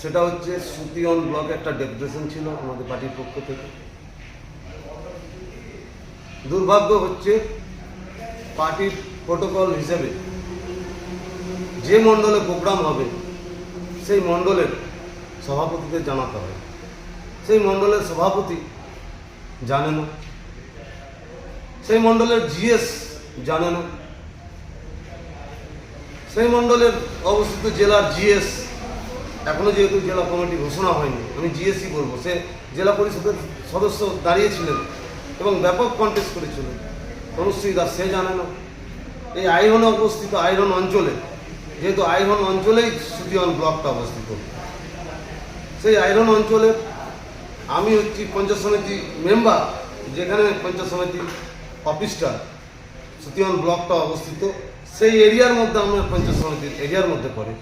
সেটা হচ্ছে সুতিয়ন ব্লকে একটা ডেপুটেশন ছিল আমাদের পার্টির পক্ষ থেকে। দুর্ভাগ্য হচ্ছে পার্টির প্রোটোকল হিসেবে যে মণ্ডলে প্রোগ্রাম হবে, সেই মণ্ডলের সভাপতিদের জানাতে হয় সেই মণ্ডলের সভাপতি জানে না। সেই মণ্ডলের জিএস জানে না। সেই মণ্ডলের অবস্থিত জেলার জিএস এখনও যেহেতু জেলা কমিটি ঘোষণা হয়নি, আমি জিএসই বলব, সে জেলা পরিষদের সদস্য দাঁড়িয়েছিলেন এবং ব্যাপক কন্টেস্ট করেছিলেন। অনুশ্রী দাস, সে জানে না। এই আইরনে অবস্থিত আইরন অঞ্চলে, যেহেতু আইরন অঞ্চলেই সুদিয়ন ব্লকটা অবস্থিত। সেই আইরন অঞ্চলে আমি হচ্ছি পঞ্চায়েত সমিতি মেম্বার যেখানে পঞ্চায়েত সমিতি অফিসটা সুতিয়ন ব্লকটা অবস্থিত। সেই এরিয়ার মধ্যে আমার পঞ্চায়েত সমিতির এরিয়ার মধ্যে পড়ে।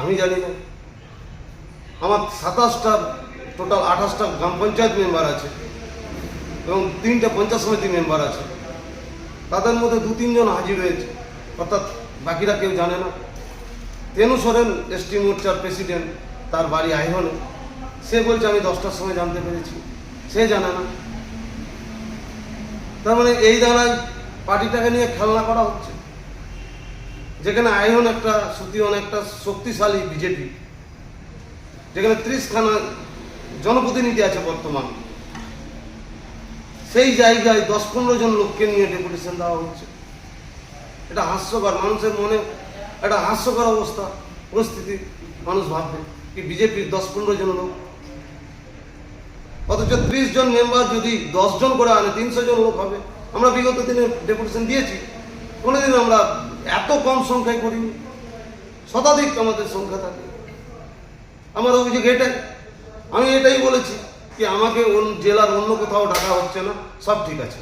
আমি জানি না। আমার সাতাশটা টোটাল আঠাশটা গ্রাম পঞ্চায়েত মেম্বার আছে এবং তিনটে পঞ্চায়েত সমিতি মেম্বার আছে। তাদের মধ্যে দু তিনজন হাজির হয়েছে। অর্থাৎ বাকিরা কেউ জানে না। তেনু সোরেন এসটি মোর্চার প্রেসিডেন্ট, তার বাড়ি আইহনে সে বলছে, আমি দশটার সময় জানতে পেরেছি। সে জানে না। তার মানে এই দাঁড়ায় পার্টিটাকে নিয়ে খেলনা করা হচ্ছে। যেখানে আইহন একটা সুতিয়ন একটা শক্তিশালী বিজেপি। যেখানে ত্রিশখানা জনপ্রতিনিধি আছে বর্তমান, সেই জায়গায় দশ পনেরো জন লোককে নিয়ে ডেপুটেশন দেওয়া হচ্ছে। এটা হাস্যকর, মানুষের মনে একটা হাস্যকর অবস্থা, পরিস্থিতি মানুষ ভাববে কি বিজেপির দশ পনেরো জন লোক। অথচ ত্রিশ জন মেম্বার যদি জন করে আনে, তিনশো জন লোক হবে। আমরা বিগত দিনে ডেপুটেশন দিয়েছি কোনোদিন আমরা এত কম সংখ্যায় করিনি। শতাধিক আমাদের সংখ্যা থাকে। আমার অভিযোগ এটাই। আমি এটাই বলেছি কি আমাকে জেলার অন্য কোথাও ডাকা হচ্ছে না, সব ঠিক আছে।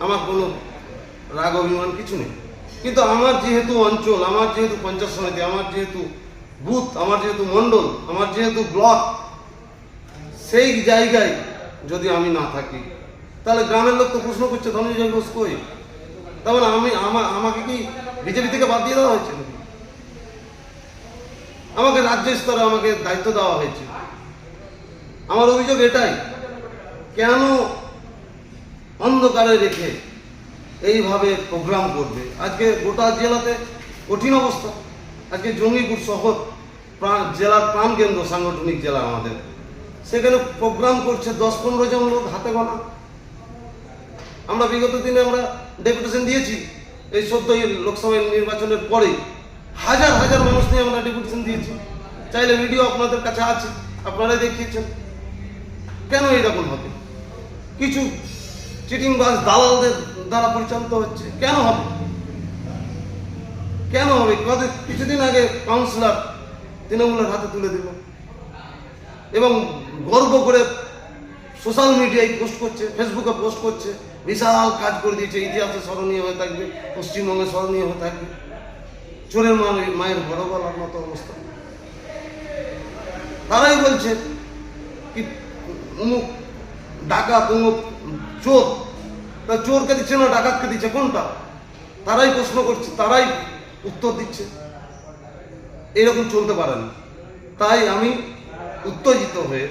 আমার কোনো রাগ অভিমান কিছু নেই। কিন্তু আমার যেহেতু অঞ্চল, আমার যেহেতু পঞ্চায়েত সমিতি, আমার যেহেতু বুথ, আমার যেহেতু মণ্ডল, আমার যেহেতু ব্লক, সেই জায়গায় যদি আমি না থাকি, তাহলে গ্রামের লোক তো প্রশ্ন করছে, ধনঞ্জয় ঘোষ কই? তার মানে আমি আমা- আমাকে কি বিজেপি থেকে বাদ দিয়ে দেওয়া হয়েছে? আমাকে রাজ্য স্তরে আমাকে দায়িত্ব দেওয়া হয়েছে। আমার অভিযোগ এটাই, কেন অন্ধকারে রেখে এইভাবে প্রোগ্রাম করবে? আজকে গোটা জেলাতে কঠিন অবস্থা। আজকে জঙ্গিপুর শহর প্রাণ, জেলার প্রাণকেন্দ্র সাংগঠনিক জেলা আমাদের। সেখানে প্রোগ্রাম করছে দশ পনেরো জন লোক হাতে গোনা। আমরা বিগত দিনে আমরা ডেপুটেশন দিয়েছি, এই সদ্য লোকসভা নির্বাচনের পরে হাজার হাজার মানুষ নিয়ে আমরা ডেপুটেশন দিয়েছি। চাইলে ভিডিও আপনাদের কাছে আছে, আপনারাই দেখিয়েছেন। কেন এরকম হবে? কিছু চিটিংবাজ দালালদের দ্বারা পরিচালিত হচ্ছে। কেন হবে? কেন হবে? কিছুদিন আগে কাউন্সিলর তৃণমূলের হাতে তুলে দিল। এবং গর্ব করে সোশ্যাল মিডিয়ায় পোস্ট করছে ফেসবুকে পোস্ট করছে, বিশাল কাজ করে দিয়েছে, ইতিহাসে স্মরণীয় হয়ে থাকবে, পশ্চিমবঙ্গে স্মরণীয় হয়ে থাকবে। চোরের মায়ের বড় গলার মতো অবস্থা। তারাই বলছে, কি অমুক ডাকাত, অমুক চোর? তা চোরকে দিচ্ছে না, ডাকাতকে দিচ্ছে, কোনটা? তারাই প্রশ্ন করছে, তারাই উত্তর দিচ্ছে। এরকম চলতে পারে না। তাই আমি উত্তেজিত হয়ে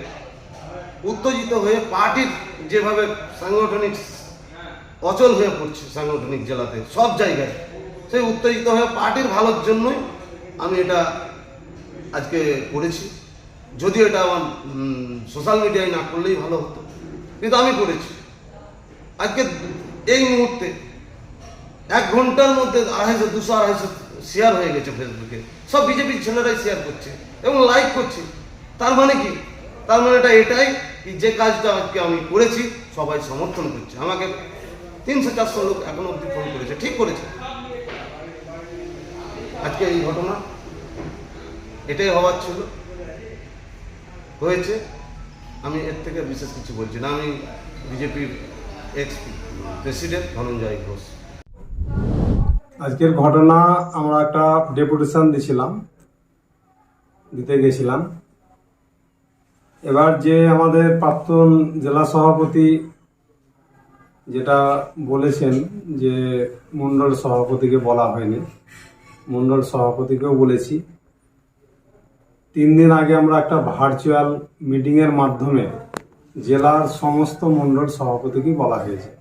উত্তেজিত হয়ে পার্টির যেভাবে সাংগঠনিক অচল হয়ে পড়ছে সাংগঠনিক জেলাতে, সব জায়গায় সেই উত্তেজিত হয়ে পার্টির ভালোর জন্যই আমি এটা আজকে করেছি। যদিও এটা আমার সোশ্যাল মিডিয়ায় না করলেই ভালো হতো। কিন্তু আমি করেছি। আজকে এই মুহূর্তে এক ঘণ্টার মধ্যে আড়াইশো, দুশো, আড়াইশো শেয়ার হয়ে গেছে ফেসবুকে সব বিজেপির ছেলেরাই শেয়ার করছে এবং লাইক করছে। তার মানে কি? তার মানে এটা এটাই যে কাজটা আজকে আমি করেছি, সবাই সমর্থন করছে। আমাকে তিনশো, চারশো লোক এখনও অব্দি ফোন করেছে। ঠিক করেছে। আজকে এই ঘটনা, এটাই হওয়ার ছিল। হয়েছে। আমি এর থেকে বিশেষ কিছু বলছি না। আমি বিজেপির এক্স প্রেসিডেন্ট ধনঞ্জয় ঘোষ। আজকের ঘটনা আমরা একটা ডেপুটেশন দিছিলাম, দিতে গেছিলাম। এবার যে আমাদের প্রাক্তন জেলা সভাপতি যেটা বলেছেন যে মণ্ডল সভাপতিকে বলা হয়নি মণ্ডল সভাপতিকেও বলেছি। তিন দিন আগে আমরা একটা ভার্চুয়াল মিটিংয়ের মাধ্যমে জেলার সমস্ত মণ্ডল সভাপতিকে বলা হয়েছে।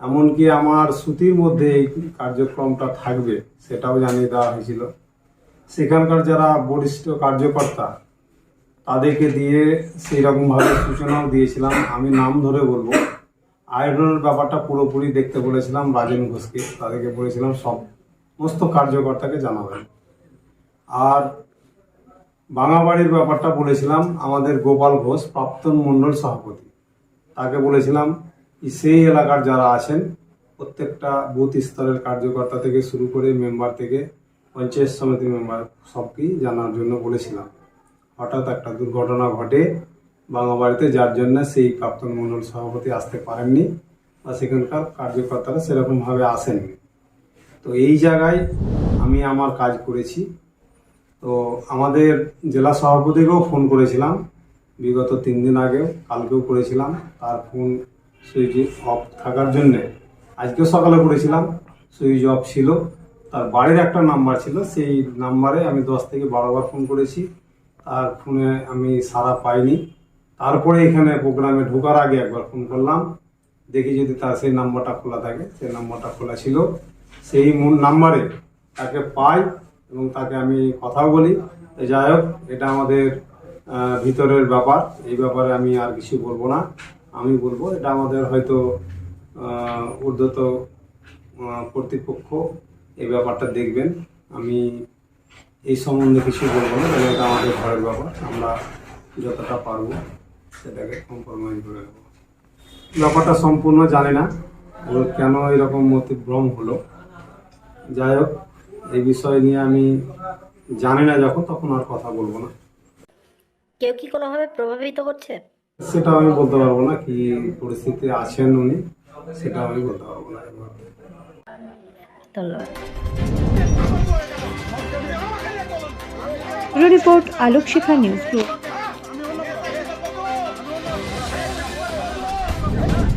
এমনকি আমার শ্রুতির মধ্যে এই কার্যক্রমটা থাকবে সেটাও জানিয়ে দেওয়া হয়েছিল। সেখানকার যারা বরিষ্ঠ কার্যকর্তা, তাদেরকে দিয়ে সেই রকমভাবে সূচনাও দিয়েছিলাম। আমি নাম ধরে বলব, আয়োজনের ব্যাপারটা পুরোপুরি দেখতে বলেছিলাম রাজেন ঘোষকে। তাদেরকে বলেছিলাম সব সমস্ত কার্যকর্তাকে জানাবেন। আর বাঙাবাড়ির ব্যাপারটা বলেছিলাম, আমাদের গোপাল ঘোষ, প্রাক্তন মণ্ডল সভাপতি, তাকে বলেছিলাম সেই এলাকার যারা আছেন, প্রত্যেকটা বুথ স্তরের কার্যকর্তা থেকে শুরু করে মেম্বার থেকে, পঞ্চায়েত সমিতি মেম্বার সবকেই জানার জন্য বলেছিলাম। হঠাৎ একটা দুর্ঘটনা ঘটে বাঙাবাড়িতে যার জন্য সেই প্রাক্তন মণ্ডল সভাপতি আসতে পারেননি বা সেখানকার কার্যকর্তারা সেরকমভাবে আসেননি। তো এই জায়গায় আমি আমার কাজ করেছি। তো আমাদের জেলা সভাপতিকেও ফোন করেছিলাম। বিগত তিন দিন আগেও, কালকেও করেছিলাম। তার ফোন সুইচ অফ থাকার জন্যে আজকেও সকালে করেছিলাম। সুইচ অফ ছিল। তার বাড়ির একটা নাম্বার ছিল। সেই নাম্বারে আমি দশ থেকে বারো বার ফোন করেছি। তার ফোনে আমি সারা পাইনি। তারপরে এখানে প্রোগ্রামে ঢোকার আগে একবার ফোন করলাম। দেখি যদি তার সেই নাম্বারটা খোলা থাকে। সেই নাম্বারটা খোলা ছিল। সেই নাম্বারে তাকে পাই এবং তাকে আমি কথাও বলি। যাই হোক, এটা আমাদের ভিতরের ব্যাপার। এই ব্যাপারে আমি আর কিছু বলব না। আমি বলব, এটা আমাদের হয়তো ঊর্ধ্বত কর্তৃপক্ষ এই ব্যাপারটা দেখবেন। আমি এই সম্বন্ধে কিছু বলব না এটা আমাদের ঘরের ব্যাপার। আমরা যতটা পারব সেটাকে কম্প্রোমাইজ করে নেব। ব্যাপারটা সম্পূর্ণ জানি না, কেন এরকম মতিভ্রম হলো। যাই হোক এই বিষয় নিয়ে আমি জানি না যখন তখন আর কথা বলব না। কেউ কি কোনোভাবে প্রভাবিত করছে সেটা আমি বলতে পারব না কি পরিস্থিতি আছেন উনি সেটা আমি বলতে পারব না ধন্যবাদ। Report Alok Shikha news. Group